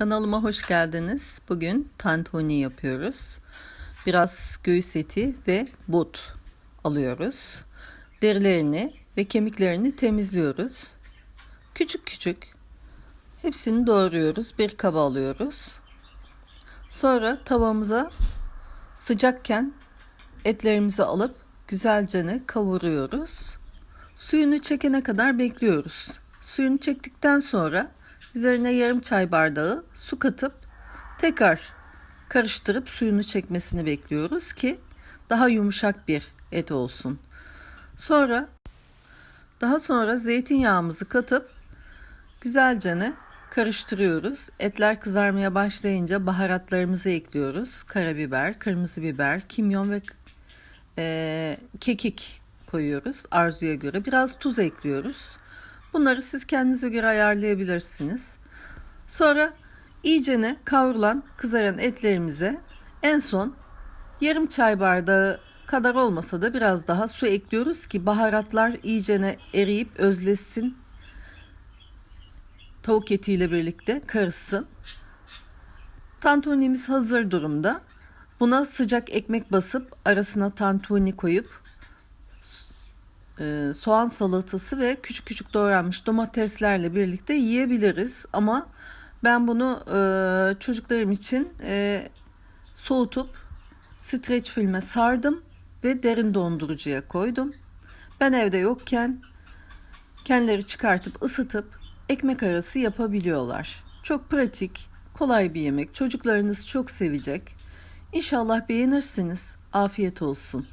Kanalıma hoş geldiniz. Bugün tantuni yapıyoruz. Biraz göğüs eti ve but alıyoruz. Derilerini ve kemiklerini temizliyoruz. Küçük küçük hepsini doğruyoruz. Bir kaba alıyoruz. Sonra tavamıza sıcakken etlerimizi alıp güzelce kavuruyoruz. Suyunu çekene kadar bekliyoruz. Suyunu çektikten sonra üzerine yarım çay bardağı su katıp tekrar karıştırıp suyunu çekmesini bekliyoruz ki daha yumuşak bir et olsun. Sonra daha sonra zeytinyağımızı katıp güzelce karıştırıyoruz. Etler kızarmaya başlayınca baharatlarımızı ekliyoruz. Karabiber, kırmızı biber, kimyon ve e, kekik koyuyoruz arzuya göre. Biraz tuz ekliyoruz. Bunları siz kendinize göre ayarlayabilirsiniz. Sonra iyicene kavrulan kızaran etlerimize en son yarım çay bardağı kadar olmasa da biraz daha su ekliyoruz ki baharatlar iyicene eriyip özleşsin. Tavuk etiyle birlikte karışsın. Tantunimiz hazır durumda. Buna sıcak ekmek basıp arasına tantuni koyup soğan salatası ve küçük küçük doğranmış domateslerle birlikte yiyebiliriz. Ama ben bunu e, çocuklarım için e, soğutup streç filme sardım ve derin dondurucuya koydum. Ben evde yokken kendileri çıkartıp ısıtıp ekmek arası yapabiliyorlar. Çok pratik, kolay bir yemek. Çocuklarınız çok sevecek. İnşallah beğenirsiniz. Afiyet olsun.